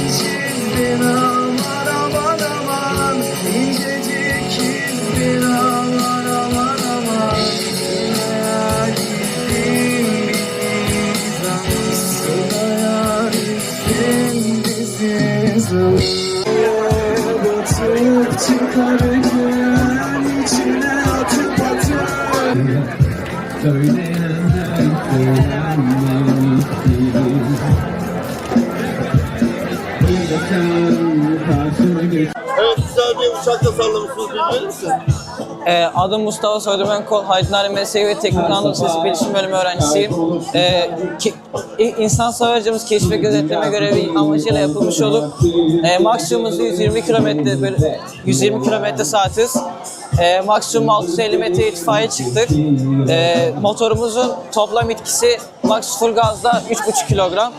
İncildin aman aman aman İncecik indin aman aman aman Yarim bizden Sana yarim içine atıp atıp Öyle öyle Evet güzel bir uçak tasarlamışsınız bilir misin? Ee, adım Mustafa Soydu. Ben Kol Haydnari Mesleki ve Teknik Anadolu Lisesi Bilişim Bölümü öğrencisiyim. Ee, ki, insan savarcımız keşif ve gözetleme görevi amacıyla yapılmış olup e, maksimumumuz 120 kilometre böyle 120 kilometre saatiz. E, maksimum 650 metre itfaiye çıktık. E, motorumuzun toplam etkisi max full gazda 3,5 kilogram.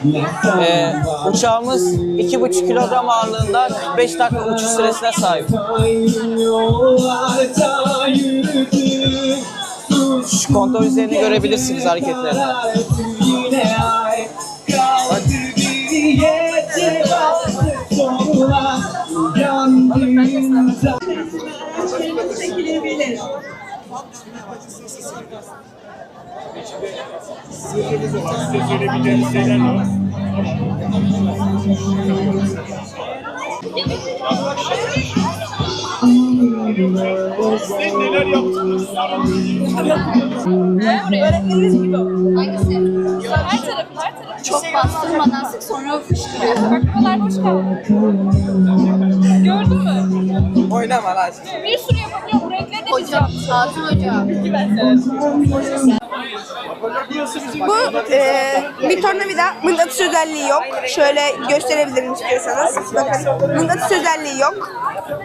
E, uçağımız 2,5 kilogram ağırlığında 45 dakika uçuş süresine sahip. Şu kontrol üzerinde görebilirsiniz hareketlerini. Öğretmeniniz gibi o. Hangisi? Her tarafı, her tarafı. Çok bastırmadan sık sonra fışkırıyor. Bak buralar boş kaldı. Gördün mü? Oynama lan. Bir sürü yapabiliyor. Hocam, Hatun hocam. Bu e, bir tornavida mıknatıs özelliği yok. Şöyle gösterebilirim istiyorsanız. Bakın mıknatıs özelliği yok.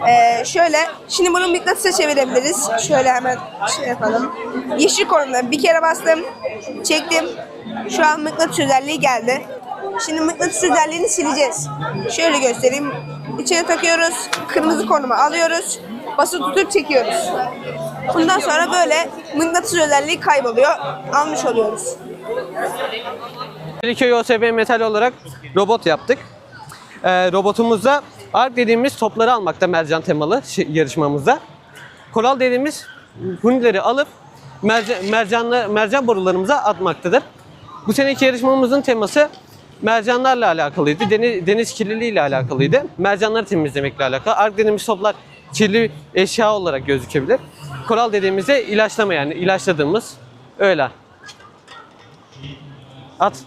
E, şöyle şimdi bunu mıknatısa çevirebiliriz. Şöyle hemen şey yapalım. Yeşil konumda bir kere bastım. Çektim. Şu an mıknatıs özelliği geldi. Şimdi mıknatıs özelliğini sileceğiz. Şöyle göstereyim. İçine takıyoruz. Kırmızı konuma alıyoruz. Basılı tutup çekiyoruz. Bundan sonra böyle mıknatıs özelliği kayboluyor. Almış oluyoruz. Feriköy OSB Metal olarak robot yaptık. Ee, robotumuzda ARP dediğimiz topları almakta mercan temalı yarışmamızda. Koral dediğimiz hunileri alıp mercan, mercanla, mercan borularımıza atmaktadır. Bu seneki yarışmamızın teması mercanlarla alakalıydı. Deniz, deniz kirliliği ile alakalıydı. Mercanları temizlemekle alakalı. ARP dediğimiz toplar kirli eşya olarak gözükebilir. Koral dediğimizde ilaçlama yani ilaçladığımız öyle. At.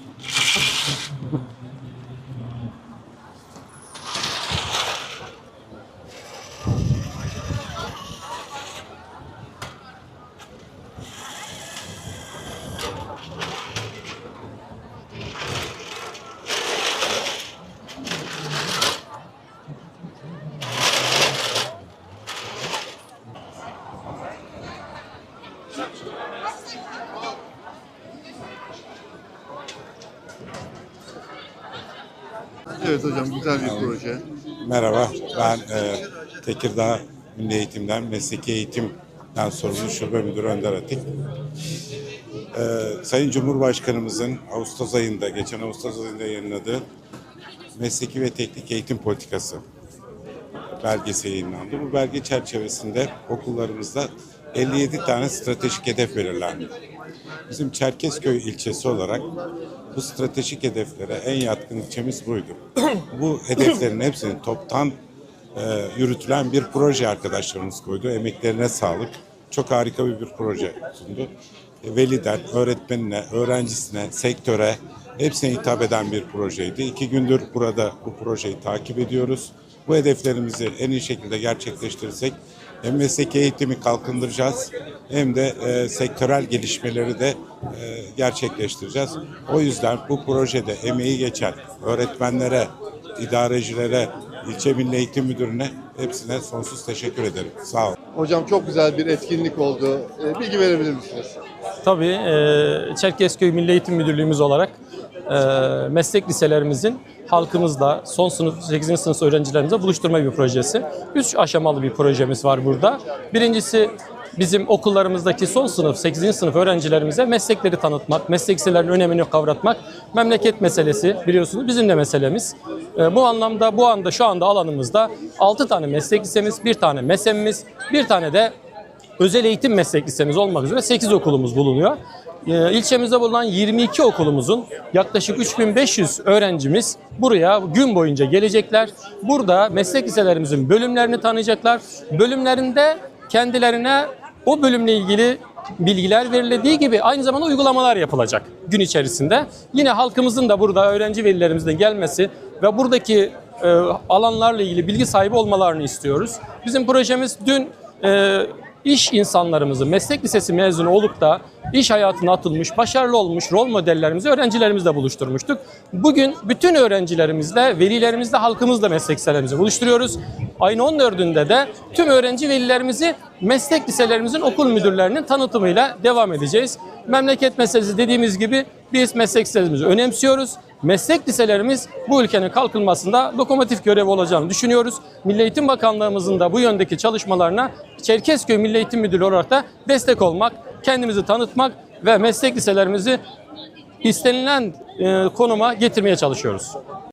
Evet hocam güzel bir proje. Merhaba, ben e, Tekirdağ Milli Eğitim'den Mesleki Eğitimden sorumlu Şube Müdürü Önder Atik. E, Sayın Cumhurbaşkanımızın Ağustos ayında, geçen Ağustos ayında yayınladığı Mesleki ve Teknik Eğitim Politikası belgesi yayınlandı. Bu belge çerçevesinde okullarımızda 57 tane stratejik hedef belirlendi. Bizim Çerkezköy ilçesi olarak bu stratejik hedeflere en yatkın ilçemiz buydu. bu hedeflerin hepsini toptan e, yürütülen bir proje arkadaşlarımız koydu. Emeklerine sağlık. Çok harika bir, bir proje sundu. E, veliden, öğretmenine, öğrencisine, sektöre hepsine hitap eden bir projeydi. İki gündür burada bu projeyi takip ediyoruz. Bu hedeflerimizi en iyi şekilde gerçekleştirirsek hem mesleki eğitimi kalkındıracağız hem de e, sektörel gelişmeleri de e, gerçekleştireceğiz. O yüzden bu projede emeği geçen öğretmenlere, idarecilere, ilçe milli eğitim müdürüne hepsine sonsuz teşekkür ederim. Sağ olun. Hocam çok güzel bir etkinlik oldu. Ee, bilgi verebilir misiniz? Tabii e, Çerkezköy Milli Eğitim Müdürlüğümüz olarak e, meslek liselerimizin halkımızla son sınıf 8. sınıf öğrencilerimizle buluşturma bir projesi. Üç aşamalı bir projemiz var burada. Birincisi bizim okullarımızdaki son sınıf 8. sınıf öğrencilerimize meslekleri tanıtmak, meslek liselerinin önemini kavratmak. Memleket meselesi biliyorsunuz bizim de meselemiz. E, bu anlamda bu anda şu anda alanımızda 6 tane meslek lisemiz, bir tane MESEM'imiz, bir tane de özel eğitim meslek lisemiz olmak üzere 8 okulumuz bulunuyor. E, ilçemizde bulunan 22 okulumuzun yaklaşık 3500 öğrencimiz buraya gün boyunca gelecekler. Burada meslek liselerimizin bölümlerini tanıyacaklar. Bölümlerinde kendilerine o bölümle ilgili bilgiler verildiği gibi aynı zamanda uygulamalar yapılacak gün içerisinde. Yine halkımızın da burada öğrenci velilerimizin gelmesi ve buradaki e, alanlarla ilgili bilgi sahibi olmalarını istiyoruz. Bizim projemiz dün e, iş insanlarımızı, meslek lisesi mezunu olup da iş hayatına atılmış, başarılı olmuş rol modellerimizi öğrencilerimizle buluşturmuştuk. Bugün bütün öğrencilerimizle, velilerimizle, halkımızla meslek liselerimizi buluşturuyoruz. Ayın 14'ünde de tüm öğrenci velilerimizi meslek liselerimizin okul müdürlerinin tanıtımıyla devam edeceğiz. Memleket meselesi dediğimiz gibi biz meslek liselerimizi önemsiyoruz. Meslek liselerimiz bu ülkenin kalkınmasında lokomotif görevi olacağını düşünüyoruz. Milli Eğitim Bakanlığımızın da bu yöndeki çalışmalarına Çerkezköy Milli Eğitim Müdürü olarak da destek olmak, kendimizi tanıtmak ve meslek liselerimizi istenilen e, konuma getirmeye çalışıyoruz.